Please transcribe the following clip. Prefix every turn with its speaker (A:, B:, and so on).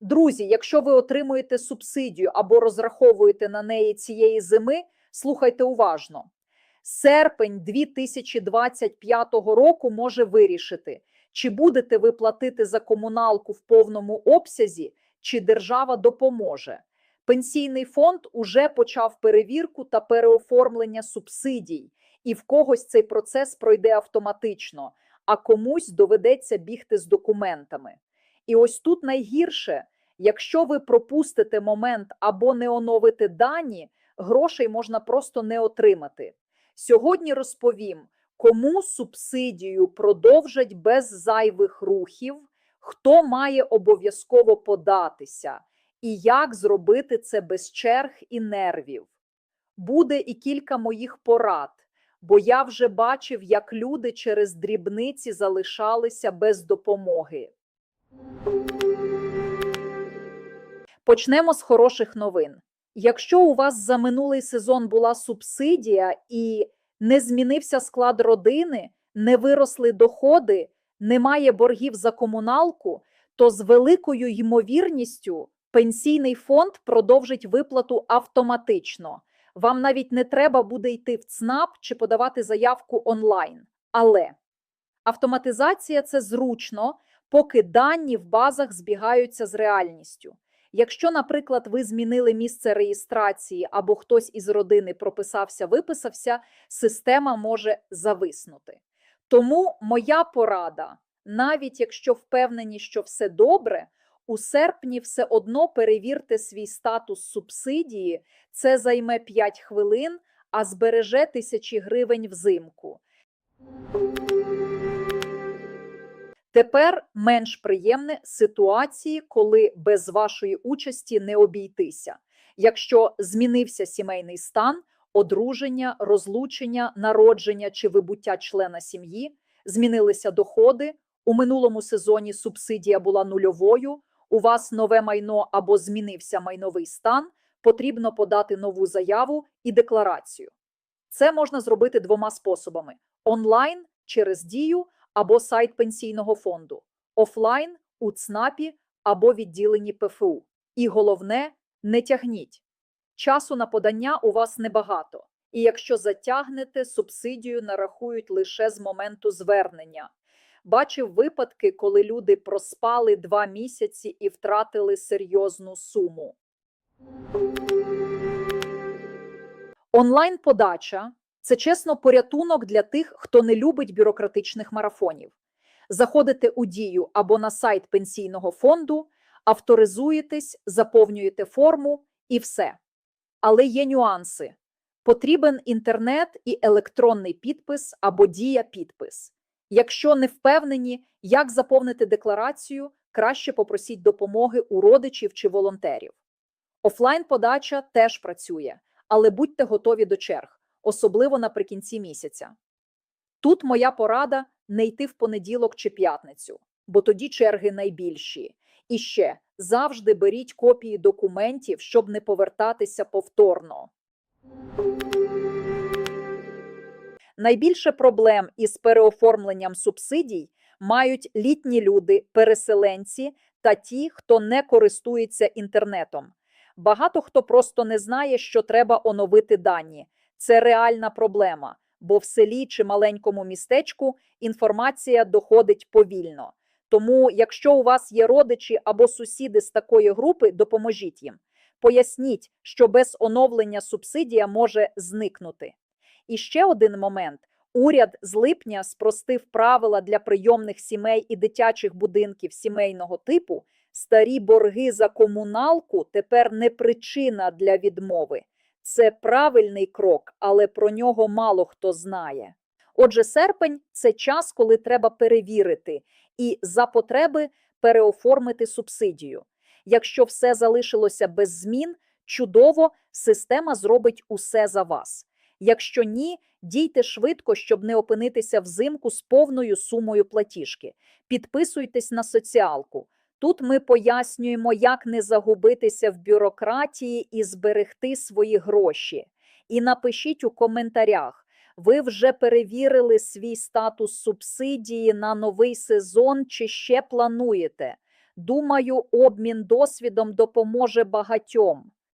A: Друзі, якщо ви отримуєте субсидію або розраховуєте на неї цієї зими, слухайте уважно. Серпень 2025 року може вирішити, чи будете ви платити за комуналку в повному обсязі, чи держава допоможе. Пенсійний фонд уже почав перевірку та переоформлення субсидій, і в когось цей процес пройде автоматично, а комусь доведеться бігти з документами. І ось тут найгірше, якщо ви пропустите момент або не оновите дані, грошей можна просто не отримати. Сьогодні розповім, кому субсидію продовжать без зайвих рухів, хто має обов'язково податися, і як зробити це без черг і нервів. Буде і кілька моїх порад, бо я вже бачив, як люди через дрібниці залишалися без допомоги. Почнемо з хороших новин. Якщо у вас за минулий сезон була субсидія і не змінився склад родини, не виросли доходи, немає боргів за комуналку, то з великою ймовірністю пенсійний фонд продовжить виплату автоматично. Вам навіть не треба буде йти в ЦНАП чи подавати заявку онлайн. Але автоматизація це зручно, поки дані в базах збігаються з реальністю. Якщо, наприклад, ви змінили місце реєстрації або хтось із родини прописався, виписався, система може зависнути. Тому моя порада, навіть якщо впевнені, що все добре, у серпні все одно перевірте свій статус субсидії, це займе 5 хвилин, а збереже тисячі гривень взимку. Тепер менш приємне ситуації, коли без вашої участі не обійтися. Якщо змінився сімейний стан, одруження, розлучення, народження чи вибуття члена сім'ї, змінилися доходи. У минулому сезоні субсидія була нульовою. У вас нове майно або змінився майновий стан, потрібно подати нову заяву і декларацію. Це можна зробити двома способами: онлайн через дію або сайт пенсійного фонду, офлайн у ЦНАПі або відділенні ПФУ. І головне, не тягніть. Часу на подання у вас небагато. І якщо затягнете, субсидію нарахують лише з моменту звернення. Бачив випадки, коли люди проспали два місяці і втратили серйозну суму. Онлайн-подача це чесно порятунок для тих, хто не любить бюрократичних марафонів. Заходите у дію або на сайт пенсійного фонду, авторизуєтесь, заповнюєте форму і все. Але є нюанси. Потрібен інтернет і електронний підпис або дія підпис. Якщо не впевнені, як заповнити декларацію, краще попросіть допомоги у родичів чи волонтерів. Офлайн-подача теж працює, але будьте готові до черг, особливо наприкінці місяця. Тут моя порада не йти в понеділок чи п'ятницю, бо тоді черги найбільші. І ще завжди беріть копії документів, щоб не повертатися повторно. Найбільше проблем із переоформленням субсидій мають літні люди, переселенці та ті, хто не користується інтернетом. Багато хто просто не знає, що треба оновити дані. Це реальна проблема, бо в селі чи маленькому містечку інформація доходить повільно. Тому, якщо у вас є родичі або сусіди з такої групи, допоможіть їм. Поясніть, що без оновлення субсидія може зникнути. І ще один момент: уряд з липня спростив правила для прийомних сімей і дитячих будинків сімейного типу. Старі борги за комуналку тепер не причина для відмови. Це правильний крок, але про нього мало хто знає. Отже, серпень це час, коли треба перевірити і за потреби переоформити субсидію. Якщо все залишилося без змін, чудово, система зробить усе за вас. Якщо ні, дійте швидко, щоб не опинитися взимку з повною сумою платіжки. Підписуйтесь на соціалку. Тут ми пояснюємо, як не загубитися в бюрократії і зберегти свої гроші. І напишіть у коментарях, ви вже перевірили свій статус субсидії на новий сезон чи ще плануєте. Думаю, обмін досвідом допоможе багатьом.